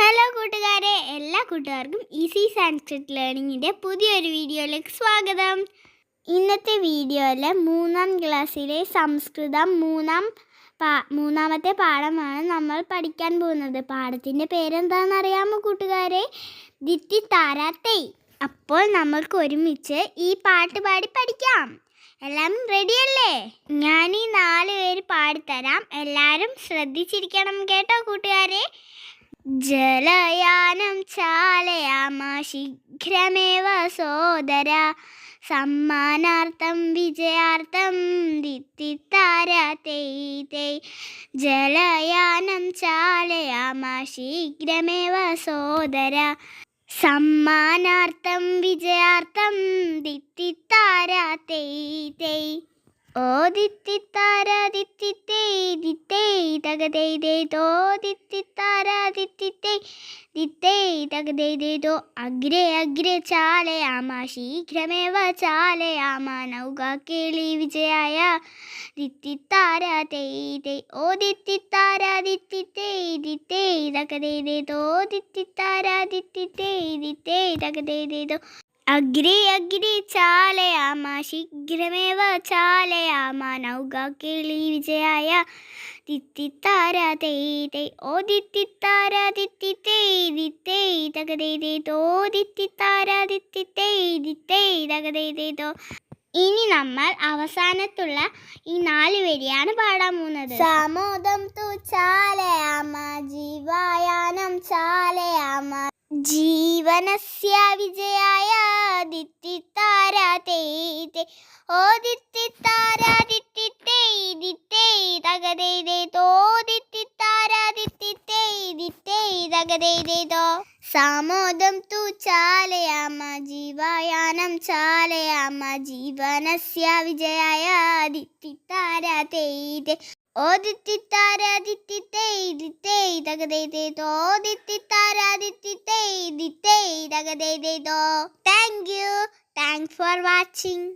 Hello കൂട്ടുകാരെ. എല്ലാ കൂട്ടുകാർക്കും ഈസി സാൻസ്ക്രിറ്റ് ലേണിങ്ങിന്റെ പുതിയൊരു വീഡിയോയിലേക്ക് സ്വാഗതം. ഇന്നത്തെ വീഡിയോയിൽ മൂന്നാം ക്ലാസ്സിലെ സംസ്കൃതം മൂന്നാം പാ മൂന്നാമത്തെ പാഠമാണ് നമ്മൾ പഠിക്കാൻ പോകുന്നത്. പാഠത്തിന്റെ പേരെന്താണെന്ന് അറിയാമോ കൂട്ടുകാരെ? ദിത്തി താരാത്തൈ. അപ്പോൾ നമ്മൾക്ക് ഒരുമിച്ച് ഈ പാട്ട് പാടി പഠിക്കാം. എല്ലാം റെഡിയല്ലേ ഞാൻ ഈ നാല് പേര് പാടിത്തരാം. എല്ലാവരും ശ്രദ്ധിച്ചിരിക്കണം കേട്ടോ കൂട്ടുകാരെ. ജലയാനം ചാലയാമ ശീഘ്രമേവ സോദര സമ്മാനാർത്ഥം വിജയാർത്ഥം ദിത്തിത്താര തേയ് ജലയാനം ചാലയാമ ശീഘ്രമേവ സോദര സമ്മാനാർത്ഥം വിജയാർത്ഥം ദിത്തിത്താര തേയ് തേയ്. ഓ ദിത്തിത്താര ദിത്തിത്തേ ദിത്തിത്തേ ദിത്തേ തകതേ ദേ തോ അഗ്രേ അഗ്രേ ചാലയാമ. ശീഘ്രമേവ ചാലയാമ. നൗക കേളി വിജയായ. ദിത്തിത്താര തേ തേ. ഓ ദിത്തിത്താര ദിത്തിത്തേ ദിത്തേ दिते ദേ. തോ അഗ്രി ദിത്തേ തോ അഗ്രേ ചാലയാമ ശീഘ്രമേവ ചാലയാമ കേളി വിജയായ തിത്തിത്താര തേ തേ ഓ ദിത്തിത്താര തേ ദിത്തേ തകതേ ദേ തോ ദിത്തിത്താര തേ ദിത്തേ തകതേ തോ. ഇനി നമ്മൾ അവസാനത്തുള്ള ഈ നാല് വരിയാണ് പാടാൻ പോകുന്നത്. സമോദം തു ചാലയാമ ജീവായാനം ചാലയാമ ജീവനസ്യ വിജയായ സാമോദം തു ചാലയാമ ജീവായാനം ചാലയാമ ജീവനസ്യ വിജയായ ദിത്തിത്താര തേ thank you thanks for watching